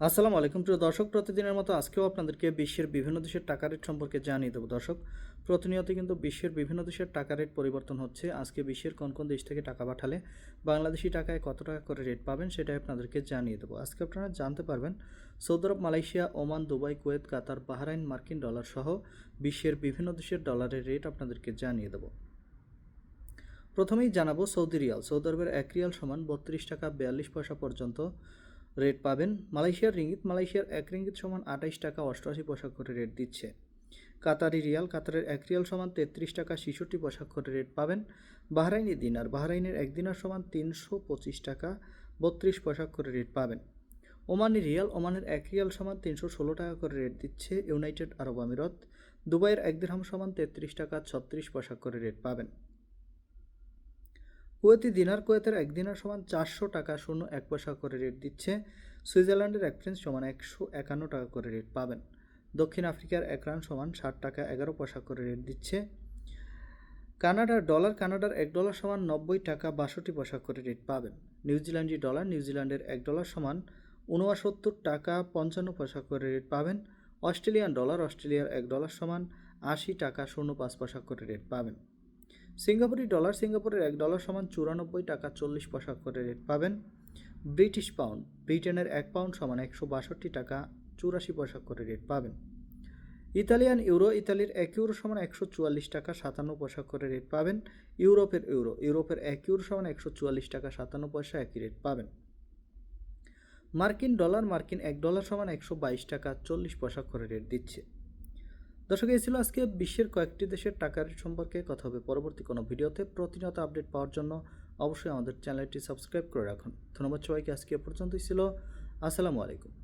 আসসালামু আলাইকুম। প্রিয় দর্শক, প্রতিদিনের মতো আজকেও আপনাদেরকে বিশ্বের বিভিন্ন দেশের টাকা রেট সম্পর্কে জানিয়ে দেবো। দর্শক, প্রতিনিয়ত কিন্তু বিশ্বের বিভিন্ন দেশের টাকা রেট পরিবর্তন হচ্ছে। আজকে বিশ্বের কোন কোন দেশ থেকে টাকা পাঠালে বাংলাদেশি টাকায় কত টাকা করে রেট পাবেন সেটাই আপনাদেরকে জানিয়ে দেবো। আজকে আপনারা জানতে পারবেন, Saudi Arab, Malaysia, Oman, Dubai, Kuwait, Qatar, Bahrain, মার্কিন ডলার সহ বিশ্বের বিভিন্ন দেশের ডলারের রেট আপনাদেরকে জানিয়ে দেবো। প্রথমেই জানাব সৌদি রিয়াল। সৌদি আরবের এক রিয়াল সমান বত্রিশ টাকা বিয়াল্লিশ পয়সা পর্যন্ত রেট পাবেন। মালয়েশিয়ার রিঙ্গিত, মালয়েশিয়ার এক রিঙ্গিত সমান আঠাইশ টাকা অষ্টআশি পয়সা করে রেট দিচ্ছে। কাতারি রিয়াল, কাতারের এক রিয়াল সমান তেত্রিশ টাকা ছেষট্টি পয়সা করে রেট পাবেন। বাহরাইনি দিনার, বাহরাইনের এক দিনার সমান তিনশো পঁচিশ টাকা বত্রিশ পয়সা করে রেট পাবেন। ওমানি রিয়াল, ওমানের এক রিয়াল সমান তিনশো ষোলো টাকা করে রেট দিচ্ছে। ইউনাইটেড আরব আমিরত, দুবাইয়ের এক দিরহাম সমান তেত্রিশ টাকা ছত্রিশ পয়সা করে রেট পাবেন। কুয়েতি দিনার কুয়েতের এক দিনার সমান চারশো টাকা শূন্য এক পয়সা করে রেট দিচ্ছে। সুইজারল্যান্ডের এক ফ্রেন্স সমান একশো একান্ন টাকা করে রেট পাবেন। দক্ষিণ আফ্রিকার এক রান সমান ষাট টাকা এগারো পয়সা করে রেট দিচ্ছে। কানাডার ডলার কানাডার এক ডলার সমান নব্বই টাকা বাষট্টি পয়সা করে রেট পাবেন। নিউজিল্যান্ডি ডলার নিউজিল্যান্ডের এক ডলার সমান উনসত্তর টাকা পঞ্চান্ন পয়সা করে রেট পাবেন। অস্ট্রেলিয়ান ডলার অস্ট্রেলিয়ার এক ডলার সমান আশি টাকা শূন্য পাঁচ পয়সা করে রেট পাবেন। সিঙ্গাপুরি ডলার সিঙ্গাপুরের এক ডলার সমান চুরানব্বই টাকা চল্লিশ পয়সা করে রেট পাবেন। ব্রিটিশ পাউন্ড, ব্রিটেনের এক পাউন্ড সমান একশো বাষট্টি টাকা চুরাশি পয়সা করে রেট পাবেন। ইতালিয়ান ইউরো, ইতালির এক ইউরো সমান একশো চুয়াল্লিশ টাকা সাতান্ন পয়সা করে রেট পাবেন। ইউরোপের ইউরো, ইউরোপের এক ইউরো সমান একশো চুয়াল্লিশ টাকা সাতান্ন পয়সা একই রেট পাবেন। মার্কিন ডলার মার্কিন এক ডলার সমান একশো বাইশ টাকা চল্লিশ পয়সা করে রেট দিচ্ছে। দর্শক, এই ছিল আজকে বিশ্বের কয়েকটি দেশের টাকার সম্পর্কে কথা হবে। পরবর্তী কোনো ভিডিওতে প্রতিনিয়ত আপডেট পাওয়ার জন্য অবশ্যই আমাদের চ্যানেলটি সাবস্ক্রাইব করে রাখুন। ধন্যবাদ সবাইকে, আজকে পর্যন্তই ছিল। আসসালামু আলাইকুম।